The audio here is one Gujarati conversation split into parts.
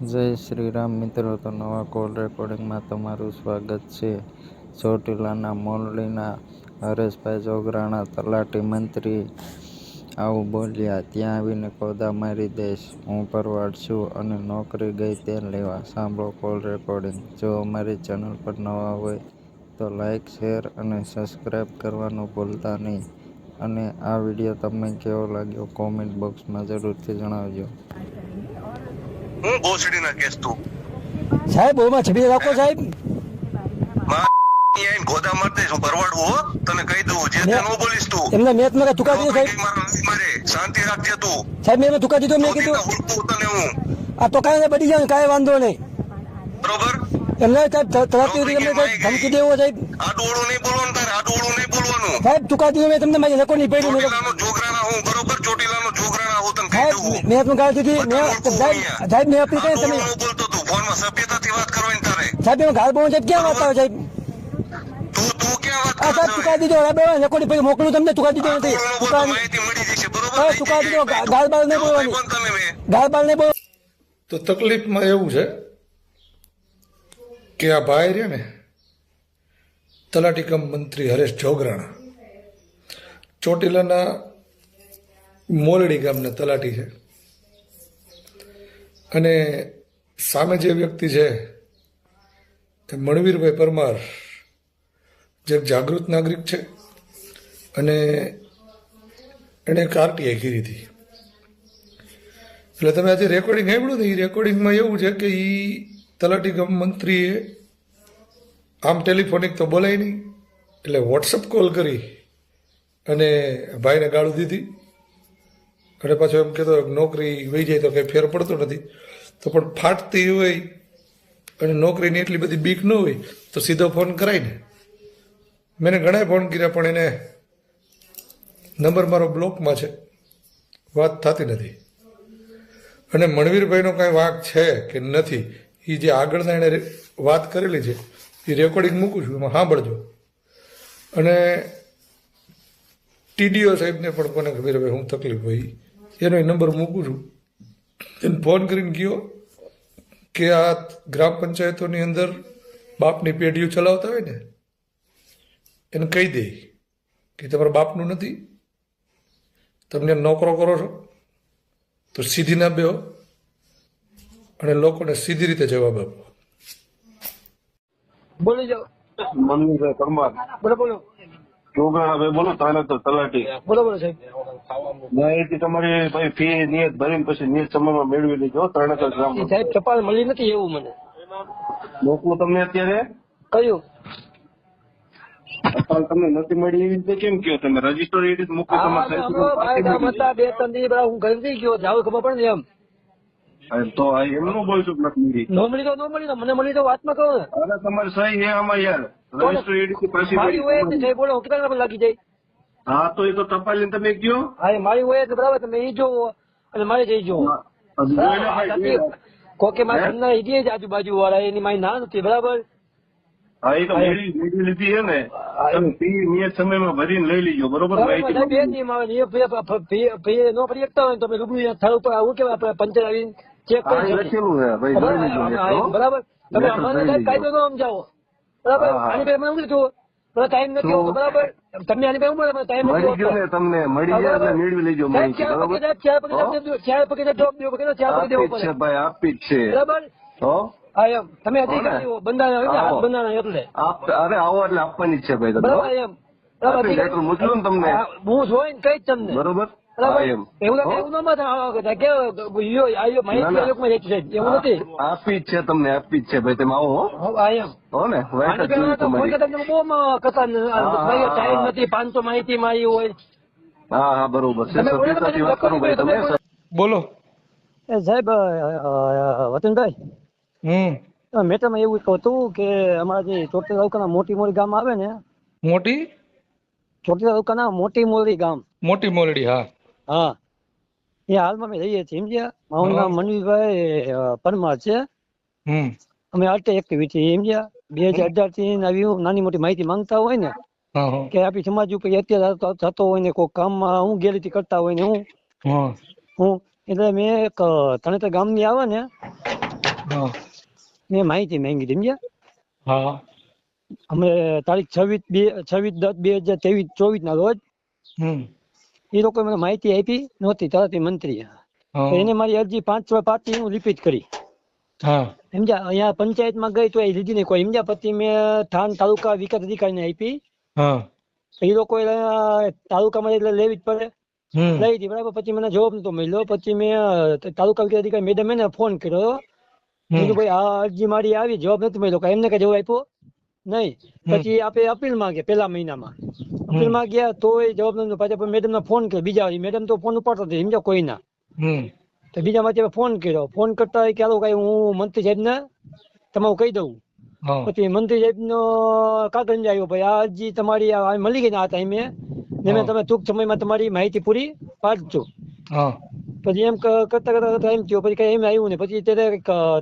જય શ્રી રામ મિત્રો, તો નવા કોલ રેકોર્ડિંગમાં તમારું સ્વાગત છે. ચોટીલાના મોરલીના હરેશભાઈ જોગરાણા તલાટી મંત્રી આવું બોલ્યા, ત્યાં આવીને કોદા મારી દઈશ. હું પરવાડ છું અને નોકરી ગઈ તે લેવા. સાંભળો કોલ રેકોર્ડિંગ. જો અમારી ચેનલ પર નવા હોય તો લાઈક, શેર અને સબસ્ક્રાઈબ કરવાનું ભૂલતા નહીં. અને આ વીડિયો તમને કેવો લાગ્યો કોમેન્ટ બોક્સમાં જરૂરથી જણાવજો. હું ભોસડીના કેસ તું. સાહેબ ઓમાં છબી રાખો સાહેબ. માં ગોદા માર હું ભરવાડું હો. તને કહી દઉં જે તે બોલીશ તું. એમને મેં તમને તુકા દીધો સાહેબ. મારે શાંતિ રાખજે તું. સાહેબ મેં તુકા દીધો મેં કીધું તને હું. આ તો કાંઈ બડી જાય કાંઈ વાંધો નહીં. બરોબર? એમને સાહેબ તરફથી તમને સાહેબ ધમકી દેવો સાહેબ. આડું નહીં બોલવાનું તારે આડું નહીં બોલવાનું. સાહેબ તુકા દીધો મેં તમને મારી રેકોર્ડ નહીં પડ્યું હું બરોબર? ચોટીલાનો જોગરાણા મેં તમને ગાળ દીધી મેં સાહેબ સાહેબ મેં આપી કઈ તમે? બોલતો તું ફોનમાં સભ્યતાથી વાત કરવાની તારે. સાહેબ એમાં ગાળ બોલ સાહેબ ક્યાં વાત આવે સાહેબ? તું તું ક્યાં વાત આ સાહેબ ચૂકા દીધો. હવે રેકોર્ડિંગ પછી મોકલું તમને ચૂકા દીધો નથી. ચૂકા માહિતી મળી જશે બરોબર? હા, તું કાઢી દો, ગાળ બાળ નહીં બોલવાની. ગાળ બાળ નહીં બોલ તો તકલીફમાં એવું છે કે આ ભાઈ રે ને તલાટી કમ મંત્રી હરેશ જોગરાણા ચોટીલાના મોલડી ગામના તલાટી છે. અને સામે જે વ્યક્તિ છે, તે મણવીરભાઈ પરમાર, જે જાગૃત નાગરિક છે અને એણે એક આરટીઆઈ કરી હતી. એટલે તમે આજે રેકોર્ડિંગ સાંભળ્યું ને, એ રેકોર્ડિંગમાં એવું છે કે એ તલાટી ગમ મંત્રીએ આમ ટેલિફોનિક તો બોલાય નહીં, એટલે વોટ્સઅપ કોલ કરી અને ભાઈને ગાળું દીધી. અને પાછો એમ કહેતો, નોકરી વહી જાય તો કંઈ ફેર પડતો નથી. તો પણ ફાટતી હોય અને નોકરીની એટલી બધી બીક ન હોય, તો સીધો ફોન કરાય ને. મેં ઘણા ફોન કર્યા, પણ એને નંબર મારો બ્લોકમાં છે. વાત થતી નથી. અને મણવીરભાઈનો કાંઈ વાંક છે કે નથી એ જે આગળના એણે વાત કરેલી છે એ રેકોર્ડિંગ મૂકું છું, એમાં સાંભળજો. અને ટીડીઓ સાહેબને પણ કોને ખબર હવે હું તકલીફ હોય. એનો નંબર મૂકું છું. એને ફોન કરીને ગયો કે આ ગ્રામ પંચાયતોની અંદર બાપની પેઢીઓ ચલાવતા હોય ને એને કહી દે કે તમારા બાપનું નથી. તમને નોકરો કરો છો તો સીધી ના બેહો. અને લોકોને સીધી રીતે જવાબ આપો. બોલી જાઓ. મનીષભાઈ પરમાર બોલો બોલો. જોગરાણાભાઈ બોલો તાનક તલાટી. બોલો બોલો સાહેબ માહિતી તમારી પછી ફી નિયત ભરીને પછી નિયત સમયમાં મેળવી લેજો ત્રણેક ગ્રામ. સાહેબ ટપાલ મળી નથી એવું મને. મોકલું તમને અત્યારે? કયું? ટપાલ તમને નથી મળી એવી રીતે કેમ કયો તમે? રજિસ્ટર એવી રીતે મોકલો તમારે બે ત્રણ દિવસ હું ઘરે નથી ગયો જાવ ખબર પડે ને એમ. તો એમ નો બોલશો નથી મળી? તો નો મળી મને મળી તો વાતમાં કહો અરે તમારી સહી છે આમાં યાર. રજિસ્ટર એ રીતે પછી મારી હોય મળી. એટલે બોલો કેટલા લાગી જાય? હા તો એ તો ટપાલી તમે કયો. હા મારી હોય એટલે બરાબર તમે એ જોવો. અને મારે જઈ જોવો. હજુ જોઈને ભાઈ, કોકે મારા ઘરના ઈડીએ જ આજુબાજુ વાળા એની મારી ના નથી બરાબર? હા એ તો મેળવી મેળવી લીધી છે ને. નિયત સમયમાં ભરીને લઈ લીજો બરોબર? નિયમ આવે એ નો ફરી એકતા હોય તમે રૂબરૂ સ્થળ ઉપર આવું કેવાય આપણે પંચર આવીને ચેક કરી લખેલું છે બરાબર. તમે અમારે. કાયદો ન સમજાવો. બરાબર. આની પહેલા મને શું મને ટાઈમ નથી હોતો બરાબર? તમને આની પહેલા મળે ટાઈમ મળી ગયો ને તમને મળી જાય એટલે મેળવી લેજો માહિતી ચાર પગે ચાર પગે જોબ દેવો, પડે, ચાર પગે દેવો છે પડે ભાઈ આપી જ છે. બરાબર? તો હા એમ. તમે અધિકારી બંધારણ હોય બંધારણ એટલે. અરે આવો એટલે આપવાની જ છે ભાઈ બરાબર એમ. બરાબર. હું જોઈને કઈ જ તમને. બરોબર? આપી છે તમને આપી છે ભાઈ તમે આવો હો. ને મ- ટાઈમ નથી પાંચસો માહિતી મારી હોય. હા હા બરોબર છે. બોલો વાત કરું ભાઈ તમે? તમે એ સાહેબ વતનભાઈ. હમ. મેટરમાં એવું હતું કે અમારા જે ચોટીલા તાલુકાના મોટી મોટી ગામ આવે ને મોટી? ચોટીલા તાલુકાના મોટી મોરી ગામ. મોટી મોરડી હા. હા. એ હાલમાં અમે રહીએ છીએ સમજ્યા મારું નામ મનવીભાઈ પરમાર છે. અમે આટે એક્ટિવ છીએ સમજ્યા બે હજાર અઢારથી આવી નાની મોટી માહિતી માંગતા હોય ને કે આપણી સમાજ ઉપર અત્યારે થતો- હોય ને કોઈ કામમાં હું ગેરરીતિ કરતા હોય ને હું? હું. એટલે મેં એક તણેતર ગામની આવે ને મેં માહિતી માંગી સમજ્યા હા. અમે તારીખ છવ્વીસ બે છવ્વીસ દસ બે હજાર ત્રેવીસ ચોવીસ ના રોજ એ લોકોએ મને માહિતી આપી નહોતી તરત મંત્રીએ એને મારી અરજી પાંચ છ પાંચથી હું. રિપીટ કરી સમજ્યા? અહીંયા પંચાયતમાં ગઈ તો એ લીધી નહીં કોઈ. સમજ્યા? પછી મેં થાન તાલુકા વિકાસ અધિકારીને આપી. હા. એ લોકો તાલુકા તાલુકામાં એટલે લેવી જ પડે. લઈ હતી બરાબર? પછી મને જવાબ નતો મળ્યો. પછી મેં તાલુકા વિકાસ અધિકારી મેડમ એને ફોન કર્યો. ભાઈ આ અરજી મારી આવી. જવાબ નથી મળ્યો. એમને કઈ જવાબ આપ્યો? નહીં. પછી આપણે અપીલ માંગે પેલા મહિનામાં. અપીલમાં ગયા એ જવાબ નતો પાછા મેડમ ને ફોન કર્યો. બીજા મેડમ તો ફોન ઉપાડતા નથી સમજો કોઈના. તો બીજા માંથી ફોન કર્યો. ફોન કરતા હોય કે હાલો કઈ હું મંત્રી સાહેબ ને તમારું કહી દઉં. પછી મંત્રી સાહેબ નો કાગળ આવ્યો. ભાઈ આ અરજી તમારી આ મળી ગઈ ને આ ટાઈમે ને મેં તમે ટૂંક સમયમાં તમારી માહિતી પૂરી પાડજો. પછી એમ કરતા કરતા એમ થયું. પછી કઈ એમ આવ્યું ને પછી ત્યારે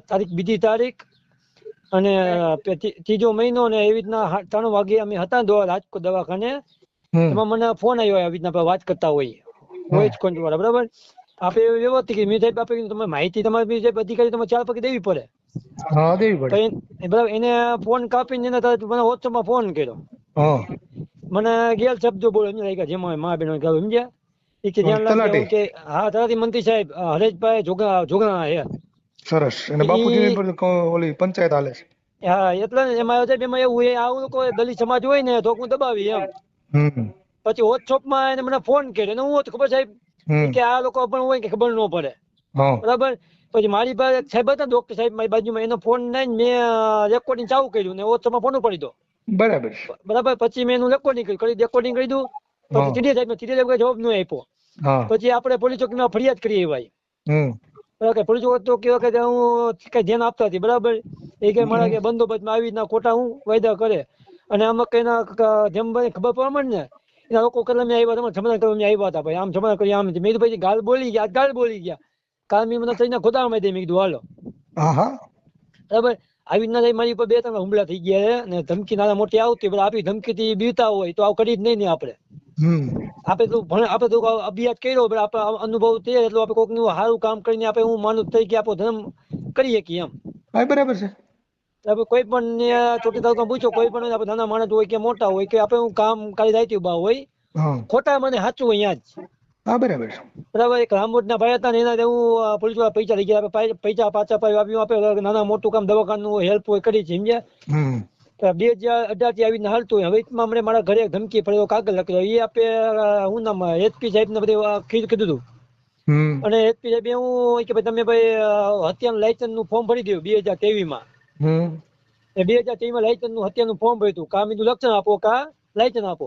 તારીખ બીજી તારીખ અને ત્રીજો મહિનો ને એવી રીતના ત્રણ વાગે અમે હતા રાજકોટ દવાખાને. એમાં મને ફોન આવ્યો આવી રીતના વાત કરતા હોય. વોઇસ કોન્ટ્રોલ વાળા બરાબર? આપણે વ્યવસ્થિત કીધું મેં સાહેબ આપણે તમે માહિતી તમારે સાહેબ અધિકારી તમારે ચાર પગે દેવી પડે. હા દેવી પડે. બરાબર એને ફોન કાપીને એને તરત મને વોટ્સઅપમાં ફોન કર્યો. મને ગેલ શબ્દો બોલો એમ લાગ્યા જેમાં મા બેનો કહ્યું સમજ્યા? એ કે ધ્યાન. રાખજો કે હા તલાટી મંત્રી સાહેબ હરેશભાઈ જોગા જોગણા હે. સરસ. અને બાપુજીની ઓલી પંચાયત હાલે છે. હા એટલે એમાં સાહેબ એમાં એવું એ આવું કોઈ દલિત સમાજ હોય ને તો હું દબાવી એમ. પછી વોટ્સઅપમાં એને મને ફોન કર્યો અને હું ખબર સાહેબ કે આ લોકો પણ હોય કે ખબર ન પડે. બરાબર? પછી મારી પાસે સાહેબ હતા ડોક્ટર સાહેબ મારી બાજુમાં એનો ફોન નહીં મેં રેકોર્ડિંગ ચાલુ કર્યું ને વોટ્સઅપમાં ફોન ઉપાડી દો. બરાબર. બરાબર? પછી મેં એનું રેકોર્ડિંગ કર્યું કરી રેકોર્ડિંગ કરી દઉં. પછી. ટીડી સાહેબ ટીડી સાહેબ જવાબ ન આપ્યો. પછી આપણે પોલીસ ચોકીમાં ફરિયાદ કરી ભાઈ પોલીસ ચોકી તો કેવા કે હું કઈ ધ્યાન આપતા હતી બરાબર? એ કે મારા કે બંદોબસ્તમાં આવી રીતના ખોટા હું વાયદા કરે. અને આમાં કઈ ના જેમ ભાઈ ખબર પડવા મળે ને એના લોકો કલમે આવ્યા હતા સમાધાન કરવા આવ્યા હતા ભાઈ આમ જમણા કરી આમ મેં કીધું ભાઈ ગાલ બોલી ગયા ગાલ બોલી ગયા. કાલ મેં મને થઈને ખોદામાં દે મેં કીધું હાલો. બરાબર? આવી રીતના થઈ મારી ઉપર બે ત્રણ હુમલા થઈ ગયા છે. અને ધમકી નાના મોટી આવતી પણ આપણી ધમકીથી બીતા હોય તો આવું કરી જ નહીં ને આપણે. આપણે તો ભણ આપણે તો અભ્યાસ કર્યો પણ આપણે અનુભવ તે એટલો આપણે કોઈકનું સારું કામ કરીને આપણે હું માનું થઈ કે આપણો ધર્મ કરી શકીએ એમ. બરાબર છે. આપણે કોઈ પણ ને ચોટી તાલુકા પૂછો કોઈ પણ આપણે નાના માણસ હોય કે મોટા હોય કે આપણે હું કામ કાલે દાયતી ઊભા હોય ખોટા મને સાચું હોય અહીંયા જ. હા બરાબર બરાબર એક રામોદના ભાઈ હતા ને એના હું પોલીસવાળા પૈસા લઈ ગયા પૈસા પાછા પાછા આપ્યું આપણે નાના મોટું કામ દવાખાનું હેલ્પ હોય કરી છે સમજ્યા? બે હજાર અઢારથી આવીને હાલતું હોય હવે હમણાં મારા ઘરે ધમકી પડ્યો કાગળ લખ્યો એ આપે હું નામ એચપી સાહેબ ને બધું કીધું હતું અને એચપી સાહેબ હું કે ભાઈ તમે ભાઈ હત્યાનું લાયસન્સનું ફોર્મ ભરી દઉં બે હજાર ત્રેવીસમાં એ બે હજાર ત્રેવીસમાં લાયસન્સનું હત્યાનું ફોર્મ ભર્યું હતું કા નું લક્ષણ આપો કા? લાયસન્સ આપો.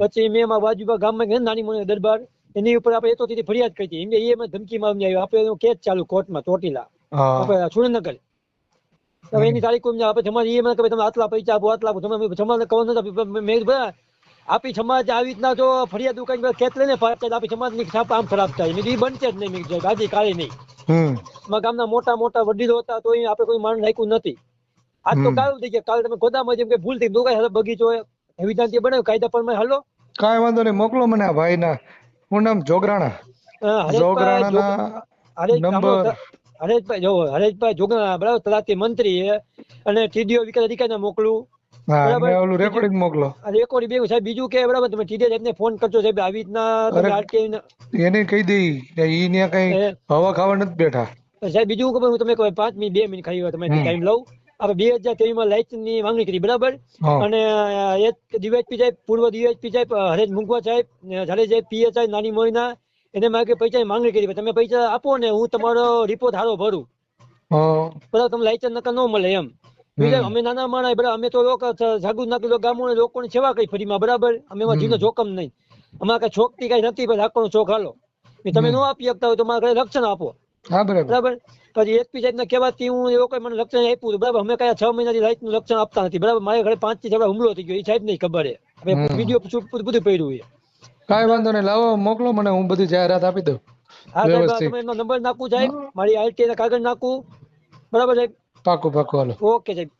પછી મેં એમાં બાજુમાં ગામમાં નાની મોટી દરબાર. એની ઉપર આપણે એતો ફરિયાદ કરી હતી. એમ એ ધમકી માં આવ્યો આપણે એનો કેસ ચાલુ કોર્ટમાં ચોટીલા. આપણે સુરેન્દ્રનગર. હવે એની તારીખ કોઈ આપે જમા એ મને કહે તમે આટલા પૈસા આપો આટલા આપો તમે સમાજને કહો નથી મેં ભાઈ આપી સમાજ આવી રીતના જો ફરિયાદ ઉકાઈ કેસ લઈને ફરિયાદ આપી સમાજની છાપ આમ ખરાબ થાય. મેં કીધું બનશે જ નહીં મેં કીધું આજે કાલે નહીં. ગામના મોટા મોટા વડીલો હતા તો આપણે કોઈ માન રાખ્યું નથી. આજ તો. કાલ થઈ ગયા. કાલે તમે ગોદામાં જેમ કે ભૂલ થઈ હાલો બગીચો વિધાનથી બનાવ્યો કાયદા પણ હાલો. કાંઈ વાંધો નહીં મોકલો મને આ ભાઈના. હું નામ જોગરાણા. હરેશ નંબર હરેશભાઈ જો હરેશભાઈ જોગણા બરાબર? તલાટી મંત્રી છે. અને ટીડીઓ વિકાસ અધિકારીને મોકલું. રેકોર્ડિંગ સાહેબ બીજું કે બરાબર? તમે ટીડીઓ સાહેબને ફોન કરજો સાહેબ આવી રીતના તમે અરે. RTI ને- એને કહી દઈ કે કઈ હવા ખાવા નથી બેઠા. સાહેબ બીજું ખબર હું તમને કહું પાંચ મિનિટ બે મિનિટ ખાઈ તમે. ટાઈમ લઉં. આપણે બે હજાર ત્રેવીસમાં લાયસન્સની માંગણી કરી બરાબર? અને એક ડીવાયસપી સાહેબ પૂર્વ ડીવાયસપી સાહેબ હરેશ મુંગવા સાહેબ જાડેજા પીએસઆઈ નાની મોઈના એને માગે પૈસાની માંગણી કરી તમે પૈસા આપો ને હું તમારો રિપોર્ટ હારો ભરું. બરાબર તમે લાયસન્સ નકર ન મળે એમ. અમે નાના માણા બરાબર અમે તો લોકો જાગૃત નાગરિક ગામો લોકોની સેવા કરી ફરીમાં બરાબર? અમે એમાં જીવનો જોખમ નહીં. અમારે કઈ છોકતી કઈ નથી પણ રાખવાનો શોખ હાલો. તમે ન આપી શકતા હોય તો મારા ઘરે રક્ષણ આપો. બરાબર. પછી એસપી સાહેબ ને કહેવાથી હું એવો કઈ મને રક્ષણ આપ્યું બરાબર? અમે કયા છ મહિનાથી લાઈટનું રક્ષણ આપતા નથી બરાબર? મારા ઘરે પાંચથી છ હુમલો થઈ ગયો એ સાહેબ નહીં ખબર હવે. વીડિયો બધું પડ્યું છે. કાંઈ વાંધો નહીં લાવો મોકલો મને હું બધી જાહેરાત આપી દઉં. હા સાહેબ. તમે એમનો નંબર નાખું સાહેબ મારી આઈટી ના કાગળ નાખું. બરાબર સાહેબ? પાકું પાકું હાલો. ઓકે સાહેબ.